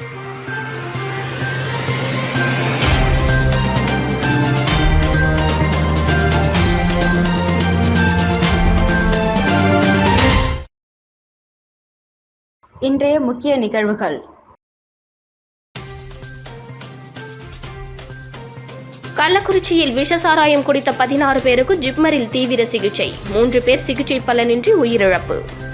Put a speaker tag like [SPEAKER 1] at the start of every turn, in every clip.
[SPEAKER 1] இன்றைய முக்கிய நிகழ்வுகள்.
[SPEAKER 2] கள்ளக்குறிச்சியில் விஷ சாராயம் குடித்த பதினாறு பேருக்கு ஜிப்மரில் தீவிர சிகிச்சை. மூன்று பேர் சிகிச்சை பலனின்றி உயிரிழப்பு.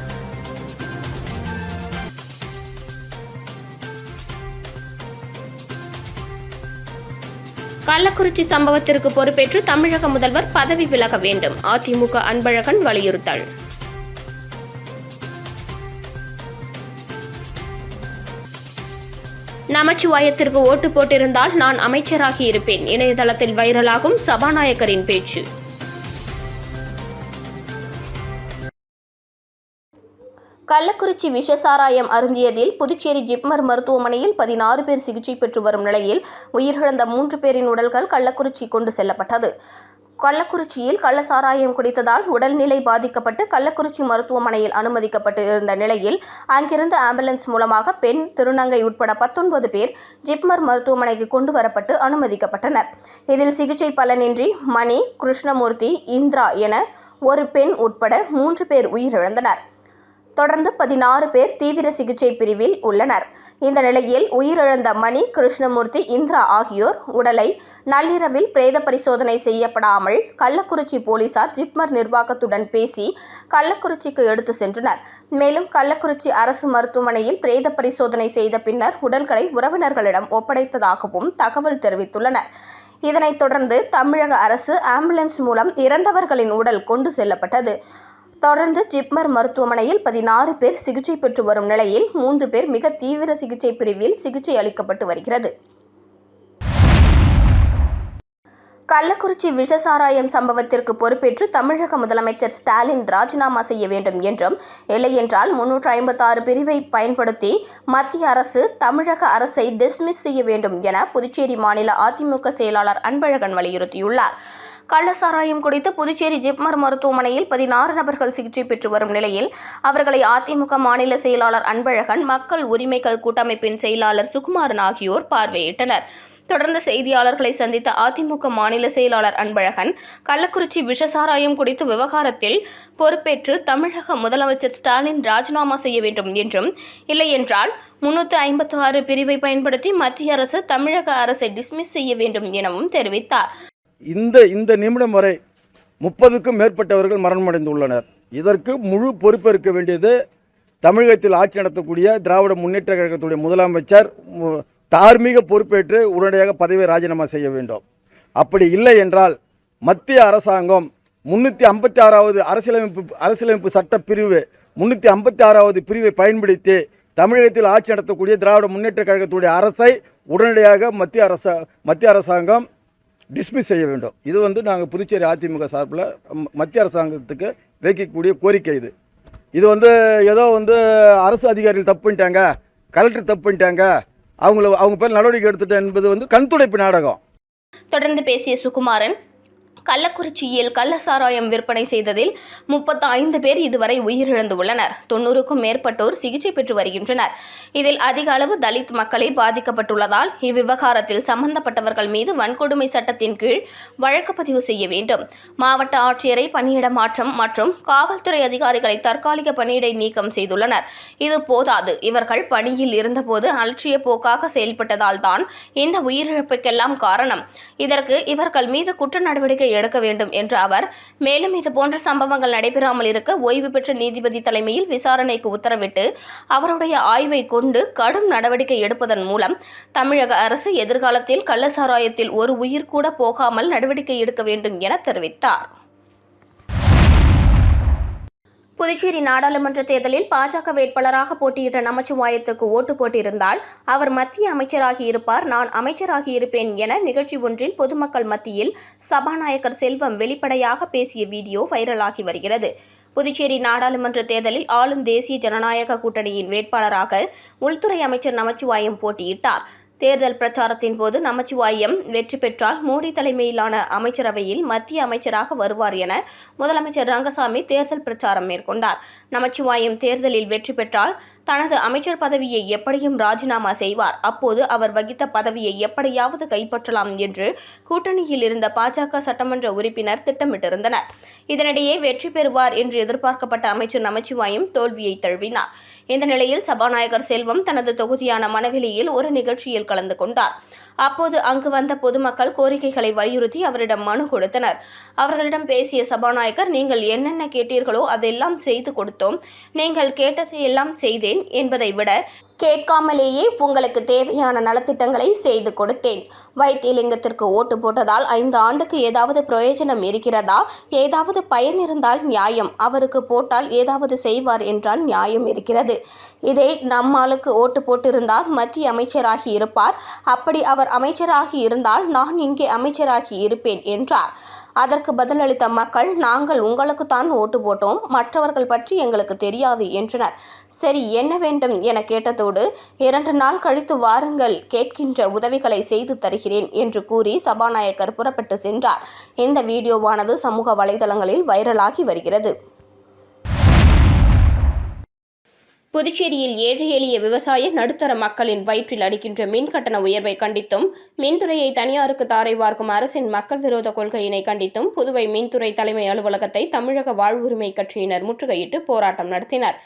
[SPEAKER 2] கள்ளக்குறிச்சி சம்பவத்திற்கு பொறுப்பேற்று தமிழக முதல்வர் பதவி விலக வேண்டும். அதிமுக அன்பழகன் வலியுறுத்தல். நமச்சிவாயத்திற்கு ஓட்டு போட்டிருந்தால் நான் அமைச்சராகி இருப்பேன். இணையதளத்தில் வைரலாகும் சபாநாயகரின் பேச்சு. கள்ளக்குறிச்சி விஷசாராயம் அருந்தியதில் புதுச்சேரி ஜிப்மர் மருத்துவமனையில் பதினாறு பேர் சிகிச்சை பெற்று வரும் நிலையில் உயிரிழந்த மூன்று பேரின் உடல்கள் கள்ளக்குறிச்சி கொண்டு செல்லப்பட்டது. கள்ளக்குறிச்சியில் கள்ளசாராயம் குடித்ததால் உடல்நிலை பாதிக்கப்பட்டு கள்ளக்குறிச்சி மருத்துவமனையில் அனுமதிக்கப்பட்டு இருந்த நிலையில் அங்கிருந்து ஆம்புலன்ஸ் மூலமாக பெண் திருநங்கை உட்பட பத்தொன்பது பேர் ஜிப்மர் மருத்துவமனைக்கு கொண்டு வரப்பட்டு அனுமதிக்கப்பட்டனர். இதில் சிகிச்சை பலனின்றி மணி கிருஷ்ணமூர்த்தி இந்திரா என ஒரு பெண் உட்பட மூன்று பேர் உயிரிழந்தனர். தொடர்ந்து பதினாறு பேர் தீவிர சிகிச்சை பிரிவில் உள்ளனர். இந்த நிலையில் உயிரிழந்த மணி கிருஷ்ணமூர்த்தி இந்திரா ஆகியோர் உடலை நள்ளிரவில் பிரேத பரிசோதனை செய்யப்படாமல் கள்ளக்குறிச்சி போலீசார் ஜிப்மர் நிர்வாகத்துடன் பேசி கள்ளக்குறிச்சிக்கு எடுத்து சென்றனர். மேலும் கள்ளக்குறிச்சி அரசு மருத்துவமனையில் பிரேத பரிசோதனை செய்த பின்னர் உடல்களை உறவினர்களிடம் ஒப்படைத்ததாகவும் தகவல் தெரிவித்துள்ளனர். இதனைத் தொடர்ந்து தமிழக அரசு ஆம்புலன்ஸ் மூலம் இறந்தவர்களின் உடல் கொண்டு செல்லப்பட்டது. தொடர்ந்து ஜிப்மர் மருத்துவமனையில் பதினாறு பேர் சிகிச்சை பெற்று வரும் நிலையில் மூன்று பேர் மிக தீவிர சிகிச்சை பிரிவில் சிகிச்சை அளிக்கப்பட்டு வருகிறது. கள்ளக்குறிச்சி விஷசாராயம் சம்பவத்திற்கு பொறுப்பேற்று தமிழக முதலமைச்சர் ஸ்டாலின் ராஜினாமா செய்ய வேண்டும் என்றும் இல்லையென்றால் முன்னூற்று ஐம்பத்தாறு பிரிவை பயன்படுத்தி மத்திய அரசு தமிழக அரசை டிஸ்மிஸ் செய்ய வேண்டும் என புதுச்சேரி மாநில அதிமுக செயலாளர் அன்பழகன் வலியுறுத்தியுள்ளார். கள்ளசாராயம் குடித்து புதுச்சேரி ஜிப்மர் மருத்துவமனையில் பதினாறு நபர்கள் சிகிச்சை பெற்று வரும் நிலையில் அவர்களை அதிமுக மாநில செயலாளர் அன்பழகன் மக்கள் உரிமைகள் கூட்டமைப்பின் செயலாளர் சுகுமாரன் ஆகியோர் பார்வையிட்டனர். தொடர்ந்து செய்தியாளர்களை சந்தித்த அதிமுக மாநில செயலாளர் அன்பழகன் கள்ளக்குறிச்சி விஷசாராயம் குடித்து விவகாரத்தில் பொறுப்பேற்று தமிழக முதலமைச்சர் ஸ்டாலின் ராஜினாமா செய்ய வேண்டும் என்றும் இல்லையென்றால் முன்னூற்று ஐம்பத்தி ஆறு பிரிவை பயன்படுத்தி மத்திய அரசு தமிழக அரசை டிஸ்மிஸ் செய்ய வேண்டும் எனவும் தெரிவித்தார்.
[SPEAKER 3] இந்த இந்த நிமிடம் வரை முப்பதுக்கும் மேற்பட்டவர்கள் மரணமடைந்துள்ளனர். இதற்கு முழு பொறுப்பேற்க வேண்டியது தமிழகத்தில் ஆட்சி நடத்தக்கூடிய திராவிட முன்னேற்ற கழகத்துடைய முதலமைச்சர் தார்மீக பொறுப்பேற்று உடனடியாக பதவியை ராஜினாமா செய்ய வேண்டும். அப்படி இல்லை என்றால் மத்திய அரசாங்கம் முன்னூற்றி ஐம்பத்தி ஆறாவது அரசியலமைப்பு அரசியலமைப்பு சட்ட பிரிவு முன்னூற்றி ஐம்பத்தி ஆறாவது பிரிவை பயன்படுத்தி தமிழகத்தில் ஆட்சி நடத்தக்கூடிய திராவிட முன்னேற்ற கழகத்துடைய அரசை உடனடியாக மத்திய அரச மத்திய அரசாங்கம் டிஸ்மிஸ் செய்ய வேண்டும். இது வந்து நாங்கள் புதுச்சேரி அதிமுக சார்பில் ம- மத்திய அரசாங்கத்துக்கு வைக்கக்கூடிய கோரிக்கை இது. இது வந்து ஏதோ வந்து அரசு அதிகாரிகள் தப்பு பண்ணிட்டாங்க கலெக்டர் தப்பு பண்ணிட்டாங்க அவங்கள அவங்க பேர் நடவடிக்கை எடுத்துட்டேன் என்பது வந்து கண்துடைப்பு நாடகம்.
[SPEAKER 2] தொடர்ந்து பேசிய சுகுமாரன் கள்ளக்குறிச்சியில் கள்ள சாராயம் விற்பனை செய்ததில் முப்பத்தி ஐந்து பேர் இதுவரை உயிரிழந்துள்ளனர். தொண்ணூறுக்கும் மேற்பட்டோர் சிகிச்சை பெற்று வருகின்றனர். இதில் அதிக அளவு தலித் மக்களே பாதிக்கப்பட்டுள்ளதால் இவ்விவகாரத்தில் சம்பந்தப்பட்டவர்கள் மீது வன்கொடுமை சட்டத்தின் கீழ் வழக்கு பதிவு செய்ய வேண்டும். மாவட்ட ஆட்சியரை பணியிட மாற்றம் மற்றும் காவல்துறை அதிகாரிகளை தற்காலிக பணியிடை நீக்கம் செய்துள்ளனர். இது போதாது. இவர்கள் பணியில் இருந்தபோது அலட்சிய போக்காக செயல்பட்டதால் தான் இந்த உயிரிழப்புக்கெல்லாம் காரணம். இதற்கு இவர்கள் மீது குற்ற நடவடிக்கை எடுக்க வேண்டும் என்ற அவர் மேலும் இதுபோன்ற சம்பவங்கள் நடைபெறாமல் இருக்க ஓய்வு பெற்ற நீதிபதி தலைமையில் விசாரணைக்கு உத்தரவிட்டு அவருடைய ஆய்வை கொண்டு கடும் நடவடிக்கை எடுப்பதன் மூலம் தமிழக அரசு எதிர்காலத்தில் கள்ளசாராயத்தில் ஒரு உயிர் கூட போகாமல் நடவடிக்கை எடுக்க வேண்டும் என தெரிவித்தார். புதுச்சேரி நாடாளுமன்ற தேர்தலில் பாஜக வேட்பாளராக போட்டியிட்ட நமச்சிவாயத்துக்கு ஓட்டு போட்டிருந்தால் அவர் மத்திய அமைச்சராகி இருப்பார் நான் அமைச்சராகி இருப்பேன் என நிகழ்ச்சி ஒன்றில் பொதுமக்கள் மத்தியில் சபாநாயகர் செல்வம் வெளிப்படையாக பேசிய வீடியோ வைரலாகி வருகிறது. புதுச்சேரி நாடாளுமன்ற தேர்தலில் ஆளும் தேசிய ஜனநாயக கூட்டணியின் வேட்பாளராக உள்துறை அமைச்சர் நமச்சிவாயம் போட்டியிட்டார். தேர்தல் பிரச்சாரத்தின் போது நமச்சிவாயம் வெற்றி பெற்றால் மோடி தலைமையிலான அமைச்சரவையில் மத்திய அமைச்சராக வருவார் என முதலமைச்சர் ரங்கசாமி தேர்தல் பிரச்சாரம் மேற்கொண்டார். நமச்சிவாயம் தேர்தலில் வெற்றி பெற்றால் தனது அமைச்சர் பதவியை எப்படியும் ராஜினாமா செய்வார். அப்போது அவர் வகித்த பதவியை எப்படியாவது கைப்பற்றலாம் என்று கூட்டணியில் இருந்த பாஜக சட்டமன்ற உறுப்பினர் திட்டமிட்டிருந்தனர். இதனிடையே வெற்றி பெறுவார் என்று எதிர்பார்க்கப்பட்ட அமைச்சர் நமச்சிவாயும் தோல்வியை தழுவினார். இந்த நிலையில் சபாநாயகர் செல்வம் தனது தொகுதியான மனவெளியில் ஒரு நிகழ்ச்சியில் கலந்து கொண்டார். அப்போது அங்கு வந்த பொதுமக்கள் கோரிக்கைகளை வலியுறுத்தி அவரிடம் மனு கொடுத்தனர். அவர்களிடம் பேசிய சபாநாயகர் நீங்கள் என்னென்ன கேட்டீர்களோ அதெல்லாம் செய்து கொடுத்தோம். நீங்கள் கேட்டதை எல்லாம் செய்தேன் என்பதை விட கேட்காமலேயே உங்களுக்கு தேவையான நலத்திட்டங்களை செய்து கொடுத்தேன். வைத்தியலிங்கத்திற்கு ஓட்டு போட்டதால் ஐந்து ஆண்டுக்கு ஏதாவது பிரயோஜனம் இருக்கிறதா? ஏதாவது பயன் இருந்தால் நியாயம். அவருக்கு போட்டால் ஏதாவது செய்வார் என்றால் நியாயம் இருக்கிறது. இதே நம்மாளுக்கு ஓட்டு போட்டிருந்தால் மத்திய அமைச்சராகி இருப்பார். அப்படி அவர் அமைச்சராகி இருந்தால் நான் இங்கே அமைச்சராகி இருப்பேன் என்றார். அதற்கு பதிலளித்த மக்கள் நாங்கள் உங்களுக்குத்தான் ஓட்டு போட்டோம். மற்றவர்கள் பற்றி எங்களுக்கு தெரியாது என்றனர். சரி என்ன வேண்டும்? என அதோடு இரண்டு நாள் கழித்து வாருங்கள் கேட்கின்ற உதவிகளை செய்து தருகிறேன் என்று கூறி சபாநாயகர் புறப்பட்டு சென்றார். இந்த வீடியோவானது சமூக வலைதளங்களில் வைரலாகி வருகிறது. புதுச்சேரியில் ஏழை எளிய விவசாய நடுத்தர மக்களின் வயிற்றில் அடிக்கின்ற மின் கட்டண உயர்வை கண்டித்தும் மின்துறையை தனியாருக்கு தாரை பார்க்கும் அரசின் மக்கள் விரோத கொள்கையினை கண்டித்தும் புதுவை மின்துறை தலைமை அலுவலகத்தை தமிழக வாழ்வுரிமை கட்சியினர் முற்றுகையிட்டு போராட்டம் நடத்தினர்.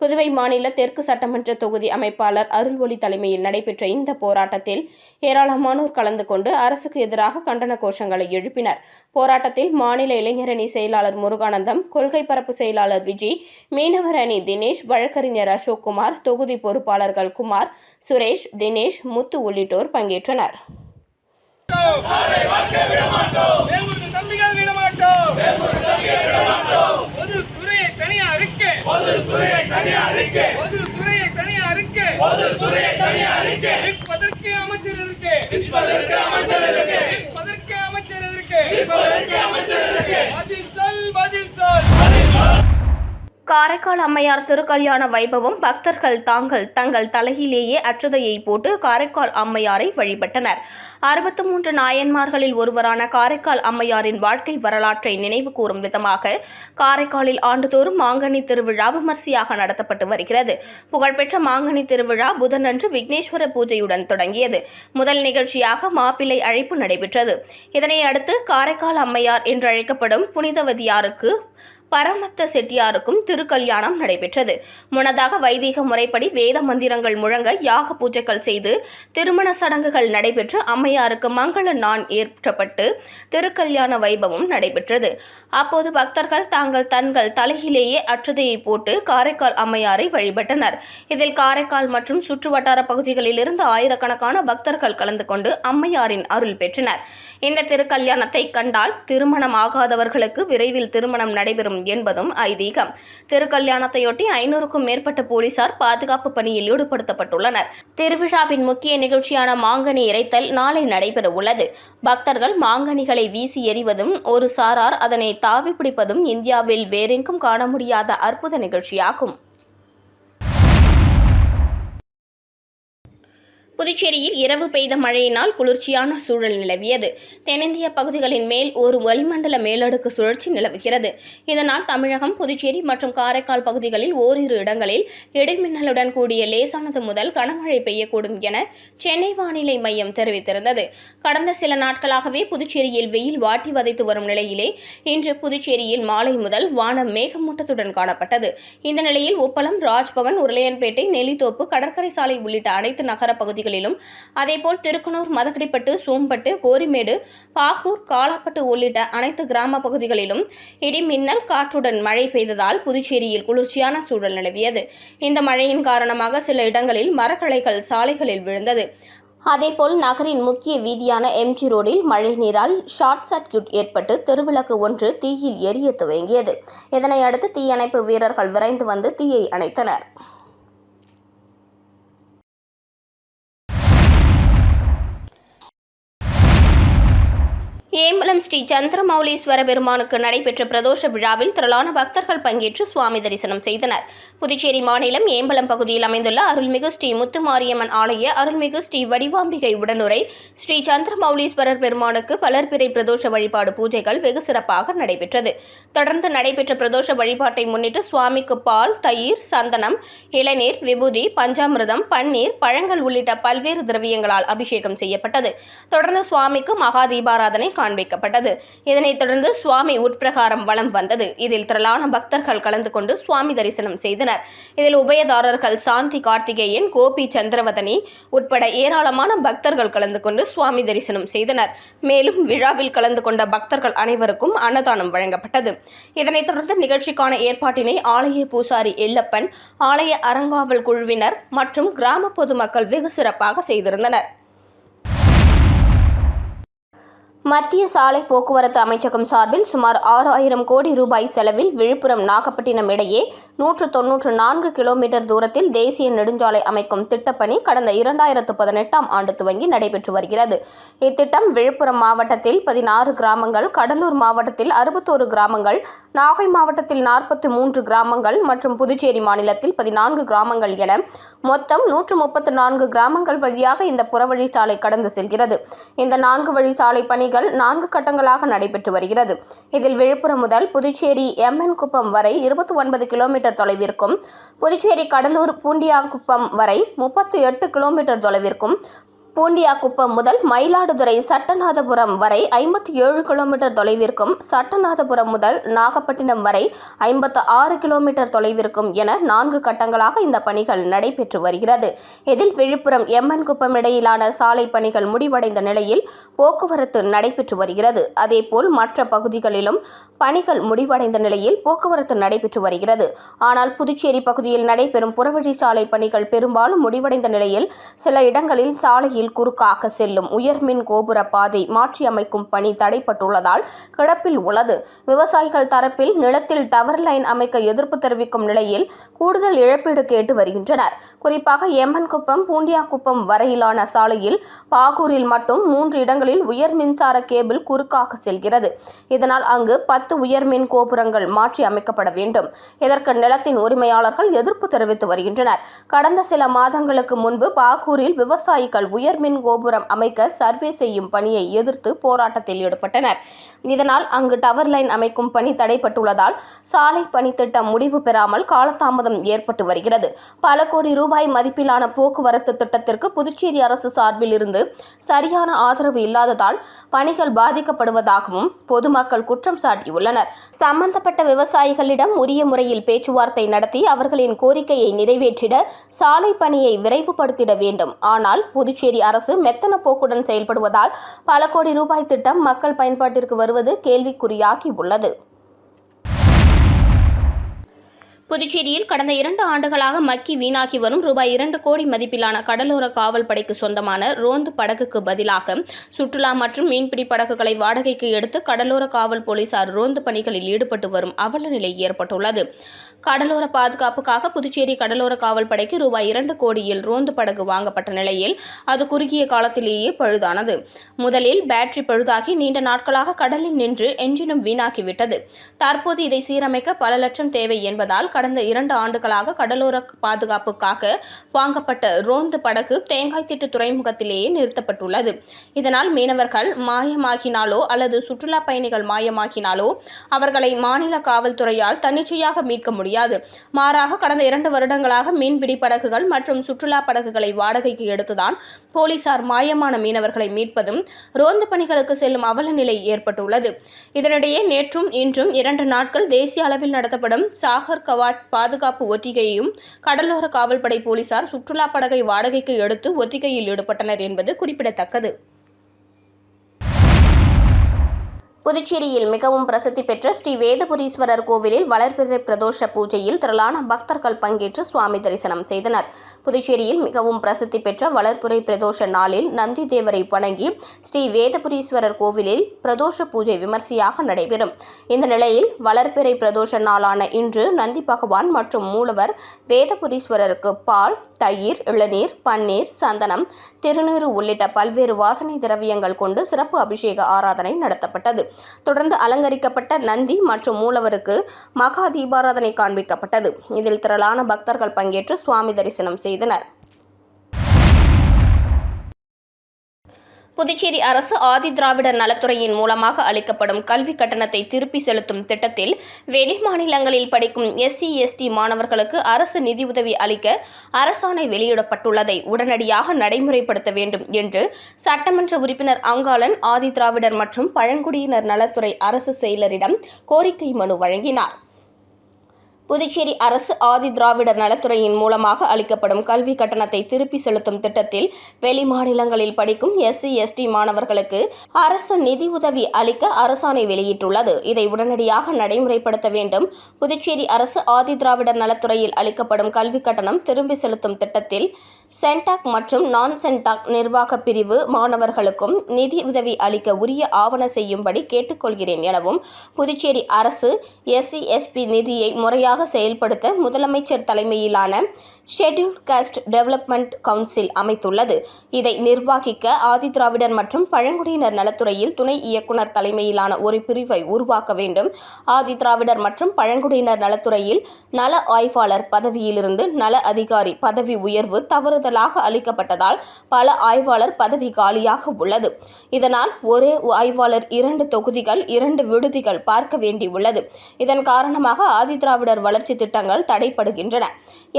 [SPEAKER 2] புதுவை மாநில தெற்கு சட்டமன்ற தொகுதி அமைப்பாளர் அருள்ஒளி தலைமையில் நடைபெற்ற இந்த போராட்டத்தில் ஏராளமானோர் கலந்து கொண்டு அரசுக்கு எதிராக கண்டன கோஷங்களை எழுப்பினர். போராட்டத்தில் மாநில இளைஞரணி செயலாளர் முருகானந்தம் கொள்கை பரப்பு செயலாளர் விஜய் மீனவர் அணி தினேஷ் வழக்கறிஞர் அசோக்குமார் தொகுதி பொறுப்பாளர்கள் குமார் சுரேஷ் தினேஷ் முத்து உள்ளிட்டோர் பங்கேற்றனர்.
[SPEAKER 1] தம்பிகள் விடமாட்டோம் பொது துறையை தனியா அறிக்க பொது துறையை தனியா அறிக்க. பொது துறையை பொது அமைச்சர் இருக்கு. அமைச்சர் இருக்கு. அமைச்சர் இருக்கு. அமைச்சர் இருக்கு.
[SPEAKER 2] காரைக்கால் அம்மையார் திருக்கல்யாண வைபவம். பக்தர்கள் தாங்கள் தங்கள் தலையிலேயே அற்றுதையை போட்டு காரைக்கால் அம்மையாரை வழிபட்டனர். அறுபத்து மூன்று நாயன்மார்களில் ஒருவரான காரைக்கால் அம்மையாரின் வாழ்க்கை வரலாற்றை நினைவு கூறும் விதமாக காரைக்காலில் ஆண்டுதோறும் மாங்கனி திருவிழா விமர்சையாக நடத்தப்பட்டு வருகிறது. புகழ்பெற்ற மாங்கனி திருவிழா புதனன்று விக்னேஸ்வர பூஜையுடன் தொடங்கியது. முதல் நிகழ்ச்சியாக மாப்பிள்ளை அழைப்பு நடைபெற்றது. இதனை அடுத்து காரைக்கால் அம்மையார் என்று அழைக்கப்படும் புனிதவதியாருக்கு பரமத்த செட்டியாருக்கும் திருக்கல்யாணம் நடைபெற்றது. முன்னதாக வைதீக முறைப்படி வேத மந்திரங்கள் முழங்க யாக பூஜைகள் செய்து திருமண சடங்குகள் நடைபெற்று அம்மையாருக்கு மங்கள நான் ஏற்றப்பட்டு திருக்கல்யாண வைபவம் நடைபெற்றது. அப்போது பக்தர்கள் தாங்கள் தங்கள் தலையிலேயே அற்றதையை போட்டு காரைக்கால் அம்மையாரை வழிபட்டனர். இதில் காரைக்கால் மற்றும் சுற்றுவட்டார பகுதிகளிலிருந்து ஆயிரக்கணக்கான பக்தர்கள் கலந்து கொண்டு அம்மையாரின் அருள் பெற்றனர். இந்த திருக்கல்யாணத்தை கண்டால் திருமணம் ஆகாதவர்களுக்கு விரைவில் திருமணம் நடைபெறும் என்பதும் ஐதீகம். திருக்கல்யாணத்தையொட்டி ஐநூறுக்கும் மேற்பட்ட போலீசார் பாதுகாப்பு பணியில் ஈடுபடுத்தப்பட்டுள்ளனர். திருவிழாவின் முக்கிய நிகழ்ச்சியான மாங்கனி இறைத்தல் நாளை நடைபெற உள்ளது பக்தர்கள் மாங்கனிகளை வீசி எறிவதும் ஒரு சாரார் அதனை தாவி பிடிப்பதும் இந்தியாவில் வேறெங்கும் காண முடியாத அற்புத நிகழ்ச்சியாகும். புதுச்சேரியில் இரவு பெய்த மழையினால் குளிர்ச்சியான சூழல் நிலவியது. தென்னிந்திய பகுதிகளின் மேல் ஒரு வளிமண்டல மேலடுக்கு சுழற்சி நிலவுகிறது. இதனால் தமிழகம் புதுச்சேரி மற்றும் காரைக்கால் பகுதிகளில் ஓரிரு இடங்களில் இடைமின்னலுடன் கூடிய லேசானது முதல் கனமழை பெய்யக்கூடும் என சென்னை வானிலை மையம் தெரிவித்திருந்தது. கடந்த சில நாட்களாகவே புதுச்சேரியில் வெயில் வாட்டி வதைத்து வரும் நிலையிலே இன்று புதுச்சேரியில் மாலை முதல் வானம் மேகமூட்டத்துடன் காணப்பட்டது. இந்த நிலையில் உப்பளம் ராஜ்பவன் உருளையன்பேட்டை நெல்லித்தோப்பு கடற்கரை சாலை உள்ளிட்ட அனைத்து நகர பகுதிகள் பகுதிகளிலும். அதேபோல் திருக்கனூர் மதகடிப்பட்டு சோம்பட்டு கோரிமேடு பாகூர் காலாப்பட்டு உள்ளிட்ட அனைத்து கிராம பகுதிகளிலும் இடி மின்னல் காற்றுடன் மழை பெய்ததால் புதுச்சேரியில் குளிர்ச்சியான சூழல் நிலவியது. இந்த மழையின் காரணமாக சில இடங்களில் மரக்கலைகள் சாலைகளில் விழுந்தது. அதேபோல் நகரின் முக்கிய வீதியான எம்ஜி ரோடில் மழை நீரால் ஷார்ட் சர்க்கியூட் ஏற்பட்டு தெருவிளக்கு ஒன்று தீயில் எரிய துவங்கியது. இதனை அடுத்து தீயணைப்பு வீரர்கள் விரைந்து வந்து தீயை அணைத்தனர். ஏம்பலம் ஸ்ரீ சந்திரமௌலீஸ்வர பெருமானுக்கு நடைபெற்ற பிரதோஷ விழாவில் திரளான பக்தர்கள் பங்கேற்று சுவாமி தரிசனம் செய்தனர். புதுச்சேரி மாநிலம் ஏம்பலம் பகுதியில் அமைந்துள்ள அருள்மிகு ஸ்ரீ முத்துமாரியம்மன் ஆலய அருள்மிகு ஸ்ரீ வடிவாம்பிகை உடனுரை ஸ்ரீ சந்திரமௌலீஸ்வரர் பெருமானுக்கு வளர்பிறை பிரதோஷ வழிபாடு பூஜைகள் வெகு சிறப்பாக நடைபெற்றது. தொடர்ந்து நடைபெற்ற பிரதோஷ வழிபாட்டை முன்னிட்டு சுவாமிக்கு பால் தயிர் சந்தனம் இளநீர் விபூதி பஞ்சாமிரதம் பன்னீர் பழங்கள் உள்ளிட்ட பல்வேறு திரவியங்களால் அபிஷேகம் செய்யப்பட்டது. தொடர்ந்து சுவாமிக்கு மகா தீபாராதனை காண்பிக்கப்பட்டது. இதனைத் தொடர்ந்து சுவாமி உட்பிரகாரம் வலம் வந்தது. இதில் திரளான பக்தர்கள் கலந்து கொண்டு சுவாமி தரிசனம் செய்தனர். இதில் உபயதாரர்கள் சாந்தி கார்த்திகேயன் கோபி சந்திரவதனி உட்பட ஏராளமான பக்தர்கள் கலந்து கொண்டு சுவாமி தரிசனம் செய்தனர். மேலும் விழாவில் கலந்து கொண்ட பக்தர்கள் அனைவருக்கும் அன்னதானம் வழங்கப்பட்டது. இதனைத் தொடர்ந்து நிகழ்ச்சிக்கான ஏற்பாட்டினை ஆலய பூசாரி எல்லப்பன் ஆலய அறங்காவல் குழுவினர் மற்றும் கிராம பொதுமக்கள் வெகு சிறப்பாக செய்திருந்தனர். மத்திய சாலை போக்குவரத்து அமைச்சகம் சார்பில் சுமார் ஆறாயிரம் கோடி ரூபாய் செலவில் விழுப்புரம் நாகப்பட்டினம் இடையே நூற்று தொன்னூற்று நான்கு கிலோமீட்டர் தூரத்தில் தேசிய நெடுஞ்சாலை அமைக்கும் திட்டப்பணி கடந்த இரண்டாயிரத்து பதினெட்டாம் ஆண்டு துவங்கி நடைபெற்று வருகிறது. இத்திட்டம் விழுப்புரம் மாவட்டத்தில் பதினாறு கிராமங்கள் கடலூர் மாவட்டத்தில் அறுபத்தோரு கிராமங்கள் நாகை மாவட்டத்தில் நாற்பத்தி மூன்று கிராமங்கள் மற்றும் புதுச்சேரி மாநிலத்தில் பதினான்கு கிராமங்கள் என மொத்தம் நூற்று முப்பத்து நான்கு கிராமங்கள் வழியாக இந்த புறவழி சாலை கடந்து செல்கிறது. இந்த நான்கு வழி சாலை பணிகள் நான்கு கட்டங்களாக நடைபெற்று வருகிறது. இதில் விழுப்புரம் முதல் புதுச்சேரி எம்என் குப்பம் வரை இருபத்தி ஒன்பது கிலோமீட்டர் தொலைவிற்கும் புதுச்சேரி கடலூர் பூண்டியாங்குப்பம் வரை முப்பத்தி எட்டு கிலோமீட்டர் தொலைவிற்கும் பூண்டியாக்குப்பம் முதல் மயிலாடுதுறை சட்டநாதபுரம் வரை ஐம்பத்தி ஏழு கிலோமீட்டர் தொலைவிற்கும் சட்டநாதபுரம் முதல் நாகப்பட்டினம் வரை ஐம்பத்து ஆறு கிலோமீட்டர் தொலைவிற்கும் என நான்கு கட்டங்களாக இந்த பணிகள் நடைபெற்று வருகிறது. இதில் விழுப்புரம் எம்என் குப்பம் இடையிலான சாலை பணிகள் முடிவடைந்த நிலையில் போக்குவரத்து நடைபெற்று வருகிறது. அதேபோல் மற்ற பகுதிகளிலும் பணிகள் முடிவடைந்த நிலையில் போக்குவரத்து நடைபெற்று வருகிறது. ஆனால் புதுச்சேரி பகுதியில் நடைபெறும் புறவழி சாலை பணிகள் பெரும்பாலும் முடிவடைந்த நிலையில் சில இடங்களில் சாலையில் குறுக்காக செல்லும் உயர்மின் கோபுர பாதை மாற்றியமைக்கும் பணி தடைப்பட்டுள்ளதால் கிடப்பில் உள்ளது. விவசாயிகள் தரப்பில் நிலத்தில் டவர் லைன் அமைக்க எதிர்ப்பு தெரிவிக்கும் நிலையில் கூடுதல் இழப்பீடு கேட்டு வருகின்றனர். குறிப்பாக எம்மன்குப்பம் பூண்டியாக்குப்பம் வரையிலான சாலையில் பாகூரில் மட்டும் மூன்று இடங்களில் உயர் மின்சார கேபிள் குறுக்காக செல்கிறது. இதனால் அங்கு பத்து உயர்மின் கோபுரங்கள் மாற்றி அமைக்கப்பட வேண்டும். இதற்கு நிலத்தின் உரிமையாளர்கள் எதிர்ப்பு தெரிவித்து வருகின்றனர். கடந்த சில மாதங்களுக்கு முன்பு பாகூரில் விவசாயிகள் உயர் உயர்மின் கோபுரம் அமைக்க சர்வே செய்யும் பணியை எதிர்த்து போராட்டத்தில் ஈடுபட்டனர். இதனால் அங்கு டவர் லைன் அமைக்கும் பணி தடைப்பட்டுள்ளதால் சாலை பணி திட்டம் முடிவு பெறாமல் காலதாமதம் ஏற்பட்டு வருகிறது. பல கோடி ரூபாய் மதிப்பிலான போக்குவரத்து திட்டத்திற்கு புதுச்சேரி அரசு சார்பில் இருந்து சரியான ஆதரவு இல்லாததால் பணிகள் பாதிக்கப்படுவதாகவும் பொதுமக்கள் குற்றம் சாட்டியுள்ளனர். சம்பந்தப்பட்ட விவசாயிகளிடம் உரிய முறையில் பேச்சுவார்த்தை நடத்தி அவர்களின் கோரிக்கையை நிறைவேற்றிட சாலை பணியை விரைவுபடுத்திட வேண்டும். ஆனால் புதுச்சேரி அரசு மெத்தன போக்குடன் செயல்படுவதால் பல கோடி ரூபாய் திட்டம் மக்கள் பயன்பாட்டிற்கு வருவது கேள்விக்குறியாகியுள்ளது புதுச்சேரியில் கடந்த இரண்டு ஆண்டுகளாக மக்கி வீணாகி வரும் ரூபாய் இரண்டு கோடி மதிப்பிலான கடலோர காவல் படைக்கு சொந்தமான ரோந்து படகுக்கு பதிலாக சுற்றுலா மற்றும் மீன்பிடி படகுகளை வாடகைக்கு எடுத்து கடலோர காவல் போலீசார் ரோந்து பணிகளில் ஈடுபட்டு வரும் அவல நிலை ஏற்பட்டுள்ளது. கடலோர பாதுகாப்புக்காக புதுச்சேரி கடலோர காவல் படைக்கு ரூபாய் இரண்டு கோடியில் ரோந்து படகு வாங்கப்பட்ட நிலையில் அது குறுகிய காலத்திலேயே பழுதானது. முதலில் பேட்டரி பழுதாகி நீண்ட நாட்களாக கடலில் நின்று என்ஜினும் வீணாகிவிட்டது. தற்போது இதை சீரமைக்க பல லட்சம் தேவை என்பதால் கடந்த இரண்டு ஆண்டுகளாக கடலோர பாதுகாப்புக்காக வாங்கப்பட்ட ரோந்து படகு தேங்காய்த்திட்டு துறைமுகத்திலேயே நிறுத்தப்பட்டுள்ளது. இதனால் மீனவர்கள் மாயமாகினாலோ அல்லது சுற்றுலா பயணிகள் மாயமாகினாலோ அவர்களை மாநில காவல்துறையால் தன்னிச்சையாக மீட்க முடியாது. மாறாக கடந்த இரண்டு வருடங்களாக மீன்பிடி படகுகள் மற்றும் சுற்றுலா படகுகளை வாடகைக்கு எடுத்துதான் போலீசார் மாயமான மீனவர்களை மீட்பதும் ரோந்து பணிகளுக்கு செல்லும் அவல நிலை ஏற்பட்டுள்ளது. இதனிடையே நேற்றும் இன்றும் இரண்டு நாட்கள் தேசிய அளவில் நடத்தப்படும் சாகர் கவா பாதுகாப்பு ஒத்திகையையும் கடலோர காவல்படை போலீசார் சுற்றுலா படகை வாடகைக்கு எடுத்து ஒத்திகையில் ஈடுபட்டனர் என்பது குறிப்பிடத்தக்கது. புதுச்சேரியில் மிகவும் பிரசித்தி பெற்ற ஸ்ரீ வேதபுரீஸ்வரர் கோவிலில் வளர்பிறை பிரதோஷ பூஜையில் திரளான பக்தர்கள் பங்கேற்று சுவாமி தரிசனம் செய்தனர். புதுச்சேரியில் மிகவும் பிரசித்தி பெற்ற வளர்ப்புரை பிரதோஷ நாளில் நந்தி தேவரை வணங்கி ஸ்ரீ வேதபுரீஸ்வரர் கோவிலில் பிரதோஷ பூஜை விமர்சையாக நடைபெறும். இந்த நிலையில் வளர்பிறை பிரதோஷ நாளான இன்று நந்தி பகவான் மற்றும் மூலவர் வேதபுரீஸ்வரருக்கு பால் தயிர் இளநீர் பன்னீர் சந்தனம் திருநீறு உள்ளிட்ட பல்வேறு வாசனை திரவியங்கள் கொண்டு சிறப்பு அபிஷேக ஆராதனை நடத்தப்பட்டது. தொடர்ந்து அலங்கரிக்கப்பட்ட நந்தி மற்றும் மூலவருக்கு மகா தீபாராதனை காண்பிக்கப்பட்டது. இதில் திரளான பக்தர்கள் பங்கேற்று சுவாமி தரிசனம் செய்தனர். புதுச்சேரி அரசு ஆதி திராவிடர் நலத்துறையின் மூலமாக அளிக்கப்படும் கல்வி கட்டணத்தை திருப்பி செலுத்தும் திட்டத்தில் வெளி மாநிலங்களில் படிக்கும் எஸ்சி எஸ்டி மாணவர்களுக்கு அரசு நிதியுதவி அளிக்க அரசாணை வெளியிடப்பட்டுள்ளதை உடனடியாக நடைமுறைப்படுத்த வேண்டும் என்று சட்டமன்ற உறுப்பினர் அங்காளன் ஆதி திராவிடர் மற்றும் பழங்குடியினர் நலத்துறை அரசு செயலரிடம் கோரிக்கை மனு வழங்கினார். புதுச்சேரி அரசு ஆதி திராவிடர் நலத்துறையின் மூலமாக அளிக்கப்படும் கல்வி கட்டணத்தை திருப்பி செலுத்தும் திட்டத்தில் வெளி மாநிலங்களில் படிக்கும் எஸ்சி எஸ்டி மாணவர்களுக்கு அரசு நிதி உதவி அளிக்க அரசாணை வெளியிட்டுள்ளது. இதை உடனடியாக நடைமுறைப்படுத்த வேண்டும். புதுச்சேரி அரசு ஆதி திராவிடர் நலத்துறையில் அளிக்கப்படும் கல்வி கட்டணம் திரும்பி செலுத்தும் திட்டத்தில் சென்டாக் மற்றும் நான் சென்டாக் நிர்வாக பிரிவு மாணவர்களுக்கும் நிதி உதவி அளிக்க உரிய ஆவண செய்யும்படி கேட்டுக்கொள்கிறேன் எனவும் புதுச்சேரி அரசு எஸ்சி எஸ்பி நிதியை முறையாக செயல்படுத்த முதலமைச்சர் தலைமையிலான ஷெட்யூல்ட் காஸ்ட் டெவலப்மெண்ட் கவுன்சில் அமைத்துள்ளது. இதை நிர்வகிக்க ஆதிதிராவிடர் மற்றும் பழங்குடியினர் நலத்துறையில் துணை இயக்குனர் தலைமையிலான ஒரு பிரிவை உருவாக்க வேண்டும். ஆதிதிராவிடர் மற்றும் பழங்குடியினர் நலத்துறையில் நல ஆய்வாளர் பதவியிலிருந்து நல அதிகாரி பதவி உயர்வு தவறு கூடுதலாக அளிக்கப்பட்டதால் பல ஆய்வாளர் பதவி காலியாக உள்ளது. இதனால் ஒரே ஆய்வாளர் இரண்டு தொகுதிகள் இரண்டு விடுதிகள் பார்க்க வேண்டியுள்ளது. இதன் காரணமாக ஆதிதிராவிடர் வளர்ச்சி திட்டங்கள் தடைப்படுகின்றன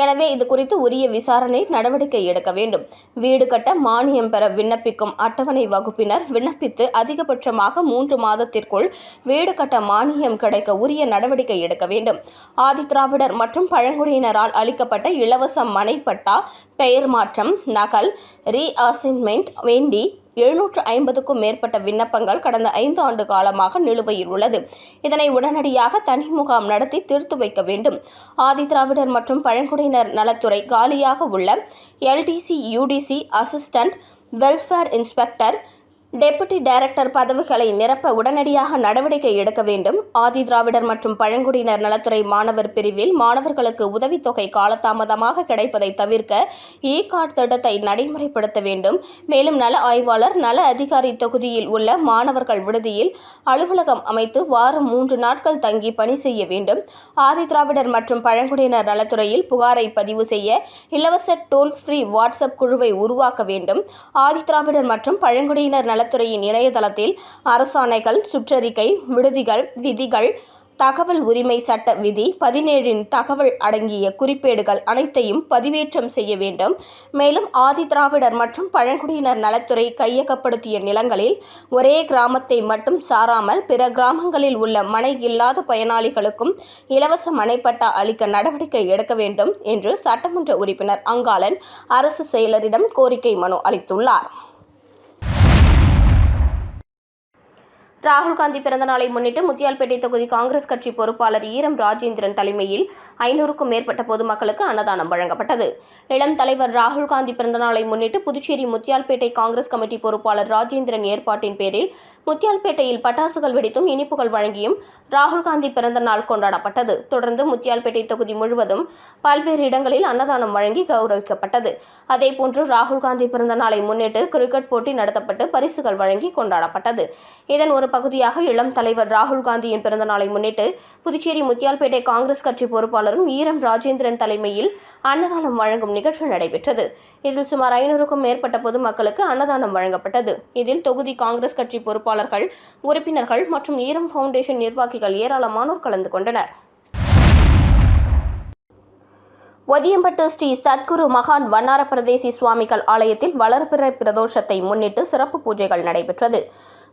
[SPEAKER 2] எனவே இது குறித்து உரிய விசாரணை நடவடிக்கை எடுக்க வேண்டும். வீடு கட்ட மானியம் பெற விண்ணப்பிக்கும் அட்டவணை வகுப்பினர் விண்ணப்பித்து அதிகபட்சமாக மூன்று மாதத்திற்குள் வீடு கட்ட மானியம் கிடைக்க உரிய நடவடிக்கை எடுக்க வேண்டும். ஆதிதிராவிடர் மற்றும் பழங்குடியினரால் அளிக்கப்பட்ட இலவச மனைப்பட்டா பெயர் மாற்றம் நகல் ரீஅசைன்மெண்ட் வேண்டி எழுநூற்று ஐம்பதுக்கும் மேற்பட்ட விண்ணப்பங்கள் கடந்த ஐந்து ஆண்டு காலமாக நிலுவையில் உள்ளது. இதனை உடனடியாக தனி முகாம் நடத்தி தீர்த்து வைக்க வேண்டும். ஆதிதிராவிடர் மற்றும் பழங்குடியினர் நலத்துறை காலியாக உள்ள LDC UDC assistant welfare inspector deputy director பதவிகளை நிரப்ப உடனடியாக நடவடிக்கை எடுக்க வேண்டும். ஆதி திராவிடர் மற்றும் பழங்குடியினர் நலத்துறை மாணவர் பிரிவில் மாணவர்களுக்கு உதவித்தொகை காலதாமதமாக கிடைப்பதை தவிர்க்க இ கார்டு திட்டத்தை நடைமுறைப்படுத்த வேண்டும். மேலும் நல ஆய்வாளர் நல அதிகாரி தொகுதியில் உள்ள மாணவர்கள் விடுதியில் அலுவலகம் அமைத்து வாரம் மூன்று நாட்கள் தங்கி பணி செய்ய வேண்டும். ஆதி திராவிடர் மற்றும் பழங்குடியினர் நலத்துறையில் புகாரை பதிவு செய்ய இலவச டோல் ஃப்ரீ வாட்ஸ்அப் குழுவை உருவாக்க வேண்டும். ஆதி திராவிடர் மற்றும் பழங்குடியினர் நலத்துறையின் இணையதளத்தில் அரசாணைகள் சுற்றறிக்கை விடுதிகள் விதிகள் தகவல் உரிமை சட்ட விதி பதினேழின் தகவல் அடங்கிய குறிப்பேடுகள் அனைத்தையும் பதிவேற்றம் செய்ய வேண்டும். மேலும் ஆதி திராவிடர் மற்றும் பழங்குடியினர் நலத்துறை கையகப்படுத்திய நிலங்களில் ஒரே கிராமத்தை மட்டும் சாராமல் பிற கிராமங்களில் உள்ள மனை இல்லாத பயனாளிகளுக்கும் இலவச மனைப்பட்டா அளிக்க நடவடிக்கை எடுக்க வேண்டும் என்று சட்டமன்ற உறுப்பினர் அங்காளன் அரசு செயலரிடம் கோரிக்கை மனு அளித்துள்ளார். ராகுல் காந்தி பிறந்த நாளை முன்னிட்டு முத்தியால்பேட்டை தொகுதி காங்கிரஸ் கட்சி பொறுப்பாளர் ஈரம் ராஜேந்திரன் தலைமையில் ஐநூறுக்கும் மேற்பட்ட பொதுமக்களுக்கு அன்னதானம் வழங்கப்பட்டது. இளம் தலைவர் ராகுல் காந்தி பிறந்த நாளை முன்னிட்டு புதுச்சேரி முத்தியால்பேட்டை காங்கிரஸ் கமிட்டி பொறுப்பாளர் ராஜேந்திரன் ஏற்பாட்டின் பேரில் முத்தியால்பேட்டையில் பட்டாசுகள் வெடித்தும் இனிப்புகள் வழங்கியும் ராகுல் காந்தி பிறந்த நாள் கொண்டாடப்பட்டது. தொடர்ந்து முத்தியால்பேட்டை தொகுதி முழுவதும் பல்வேறு இடங்களில் அன்னதானம் வழங்கி கௌரவிக்கப்பட்டது. அதேபோன்று ராகுல் காந்தி பிறந்த நாளை முன்னிட்டு கிரிக்கெட் போட்டி நடத்தப்பட்டு பரிசுகள் வழங்கி கொண்டாடப்பட்டது. இதன் ஒரு பகுதியாக இளம் தலைவர் ராகுல் காந்தியின் பிறந்த நாளை முன்னிட்டு புதுச்சேரி முத்தியால்பேட்டை காங்கிரஸ் கட்சி பொறுப்பாளரும் ஈரம் ராஜேந்திரன் தலைமையில் அன்னதானம் வழங்கும் நிகழ்ச்சி நடைபெற்றது. இதில் சுமார் ஐநூறுக்கும் மேற்பட்ட பொதுமக்களுக்கு அன்னதானம் வழங்கப்பட்டது. இதில் தொகுதி காங்கிரஸ் கட்சி பொறுப்பாளர்கள் உறுப்பினர்கள் மற்றும் ஈரம் ஃபவுண்டேஷன் நிர்வாகிகள் ஏராளமானோர் கலந்து கொண்டனர். ஒதியம்பட்டு ஸ்ரீ சத்குரு மகான் வண்ணார பிரதேசி சுவாமிகள் ஆலயத்தில் வளர்பிறை பிரதோஷத்தை முன்னிட்டு சிறப்பு பூஜைகள் நடைபெற்றது.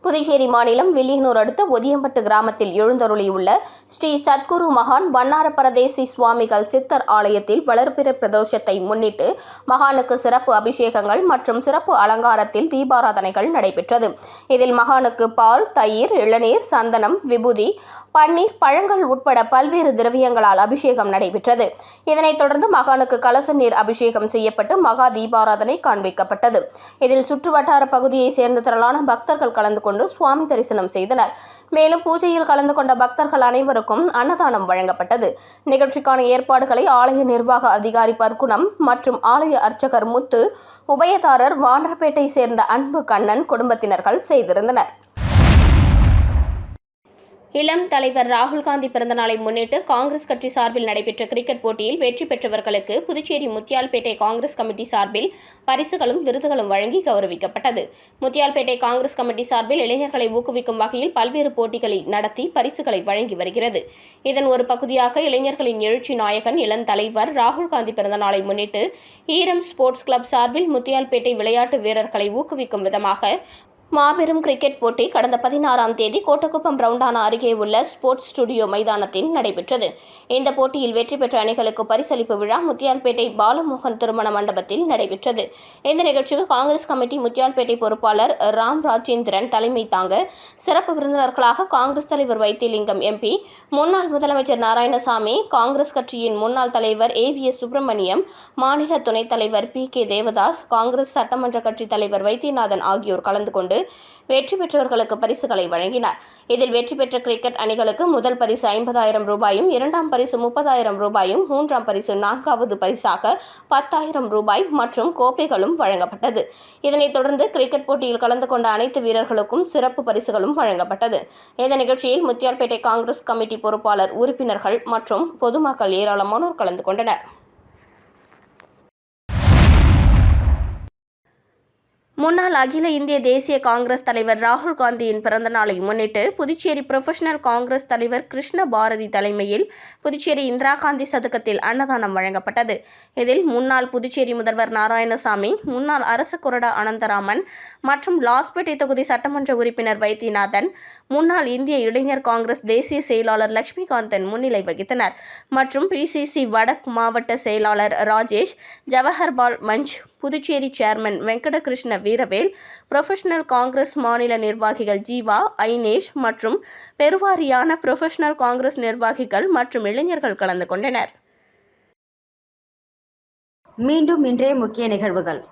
[SPEAKER 2] புதுச்சேரி மாநிலம் வில்லியனூர் அடுத்த ஒதியம்பட்டு கிராமத்தில் எழுந்தருளியுள்ள ஸ்ரீ சத்குரு மகான் வண்ணார பரதேசி சுவாமிகள் சித்தர் ஆலயத்தில் வளர்பிற பிரதோஷத்தை முன்னிட்டு மகானுக்கு சிறப்பு அபிஷேகங்கள் மற்றும் சிறப்பு அலங்காரத்தில் தீபாராதனைகள் நடைபெற்றது. இதில் மகானுக்கு பால் தயிர் இளநீர் சந்தனம் விபூதி பன்னீர் பழங்கள் உட்பட பல்வேறு திரவியங்களால் அபிஷேகம் நடைபெற்றது. இதனைத் தொடர்ந்து மகானுக்கு கலச நீர் அபிஷேகம் செய்யப்பட்டு மகா தீபாராதனை காண்பிக்கப்பட்டது. இதில் சுற்றுவட்டார பகுதியைச் சேர்ந்த திரளான பக்தர்கள் கலந்து கொண்டு சுவாமி தரிசனம் செய்தனர். மேலும் பூஜையில் கலந்து கொண்ட பக்தர்கள் அனைவருக்கும் அன்னதானம் வழங்கப்பட்டது. நிகழ்ச்சிக்கான ஏற்பாடுகளை ஆலய நிர்வாக அதிகாரி பர்க்குணம் மற்றும் ஆலய அர்ச்சகர் முத்து உபயதாரர் வாண்டர்பேட்டை சேர்ந்த அன்பு கண்ணன் குடும்பத்தினர்கள் செய்திருந்தனர். இளம் தலைவர் ராகுல்காந்தி பிறந்தநாளை முன்னிட்டு காங்கிரஸ் கட்சி சார்பில் நடைபெற்ற கிரிக்கெட் போட்டியில் வெற்றி பெற்றவர்களுக்கு புதுச்சேரி முத்தியால்பேட்டை காங்கிரஸ் கமிட்டி சார்பில் பரிசுகளும் விருதுகளும் வழங்கி கௌரவிக்கப்பட்டது. முத்தியால்பேட்டை காங்கிரஸ் கமிட்டி சார்பில் இளைஞர்களை ஊக்குவிக்கும் வகையில் பல்வேறு போட்டிகளை நடத்தி பரிசுகளை வழங்கி வருகிறது. இதன் ஒரு பகுதியாக இளைஞர்களின் எழுச்சி நாயகன் இளம் தலைவர் ராகுல் காந்தி பிறந்தநாளை முன்னிட்டு ஈரம் ஸ்போர்ட்ஸ் கிளப் சார்பில் முத்தியால்பேட்டை விளையாட்டு வீரர்களை ஊக்குவிக்கும் விதமாக மாபெரும் கிரிக்கெட் போட்டி கடந்த பதினாறாம் தேதி கோட்டக்குப்பம் ரவுண்டானா அருகே உள்ள ஸ்போர்ட்ஸ் ஸ்டுடியோ மைதானத்தில் நடைபெற்றது. இந்த போட்டியில் வெற்றி பெற்ற அணிகளுக்கு பரிசளிப்பு விழா முத்தியால்பேட்டை பாலமோகன் திருமண மண்டபத்தில் நடைபெற்றது. இந்த நிகழ்ச்சிக்கு காங்கிரஸ் கமிட்டி முத்தியால்பேட்டை பொறுப்பாளர் ராம் ராஜேந்திரன் தலைமை தாங்க சிறப்பு விருந்தினர்களாக காங்கிரஸ் தலைவர் வைத்திலிங்கம் எம்பி முன்னாள் முதலமைச்சர் நாராயணசாமி காங்கிரஸ் கட்சியின் முன்னாள் தலைவர் ஏ வி எஸ் சுப்பிரமணியம் மாநில துணைத் தலைவர் பி கே தேவதாஸ் காங்கிரஸ் சட்டமன்ற கட்சித் தலைவர் வைத்தியநாதன் ஆகியோர் கலந்து கொண்டு வெற்றி பெற்றவர்களுக்கு பரிசுகளை வழங்கினார். இதில் வெற்றி பெற்ற கிரிக்கெட் அணிகளுக்கு முதல் பரிசு ஐம்பதாயிரம் ரூபாயும் இரண்டாம் பரிசு முப்பதாயிரம் ரூபாயும் மூன்றாம் பரிசு நான்காவது பரிசாக பத்தாயிரம் ரூபாய் மற்றும் கோப்பைகளும் வழங்கப்பட்டது. இதனைத் தொடர்ந்து கிரிக்கெட் போட்டியில் கலந்து கொண்ட அனைத்து வீரர்களுக்கும் சிறப்பு பரிசுகளும் வழங்கப்பட்டது. இந்த நிகழ்ச்சியில் முத்தியால்பேட்டை காங்கிரஸ் கமிட்டி பொறுப்பாளர் உறுப்பினர்கள் மற்றும் பொதுமக்கள் ஏராளமானோர் கலந்து கொண்டனர். முன்னாள் அகில இந்திய தேசிய காங்கிரஸ் தலைவர் ராகுல் காந்தியின் பிறந்தநாளை முன்னிட்டு புதுச்சேரி புரொஃபஷனல் காங்கிரஸ் தலைவர் கிருஷ்ண பாரதி தலைமையில் புதுச்சேரி இந்திரா காந்தி சதுக்கத்தில் அன்னதானம் வழங்கப்பட்டது. இதில் முன்னாள் புதுச்சேரி முதல்வர் நாராயணசாமி முன்னாள் அரசு கொறடா அனந்தராமன் மற்றும் லாஸ்பேட்டை தொகுதி சட்டமன்ற உறுப்பினர் வைத்தியநாதன் முன்னாள் இந்திய இளைஞர் காங்கிரஸ் தேசிய செயலாளர் லட்சுமிகாந்தன் முன்னிலை வகித்தனர். மற்றும் பிசிசி வடக் மாவட்ட செயலாளர் ராஜேஷ் ஜவஹர்பால் மஞ்ச் புதுச்சேரி சேர்மன் வெங்கடகிருஷ்ண வீரவேல் புரொஃபஷனல் காங்கிரஸ் மாநில நிர்வாகிகள் ஜீவா ஐனேஷ் மற்றும் பெருவாரியான புரொஃபஷனல் காங்கிரஸ் நிர்வாகிகள் மற்றும் இளைஞர்கள் கலந்து கொண்டனர்.
[SPEAKER 4] மீண்டும் இன்றைய முக்கிய நிகழ்வுகள்.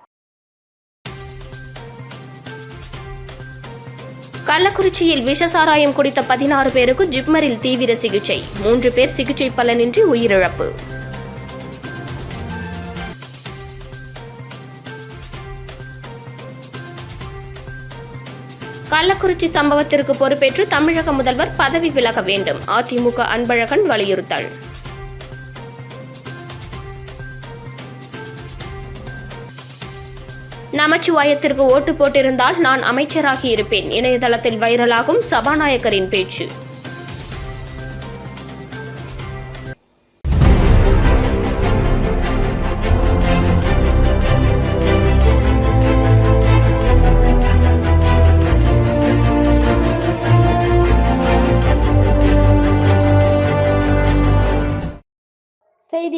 [SPEAKER 2] கள்ளக்குறிச்சியில் விஷசாராயம் குடித்த பதினாறு பேருக்கு ஜிப்மரில் தீவிர சிகிச்சை. மூன்று பேர் சிகிச்சை பலனின்றி உயிரிழப்பு. கள்ளக்குறிச்சி சம்பவத்திற்கு பொறுப்பேற்று தமிழக முதல்வர் பதவி விலக வேண்டும். அதிமுக அன்பழகன் வலியுறுத்தல். நமச்சிவாயத்திற்கு ஓட்டு போட்டிருந்தால் நான் அமைச்சராகி இருப்பேன். இணையதளத்தில் வைரலாகும் சபாநாயகரின் பேச்சு.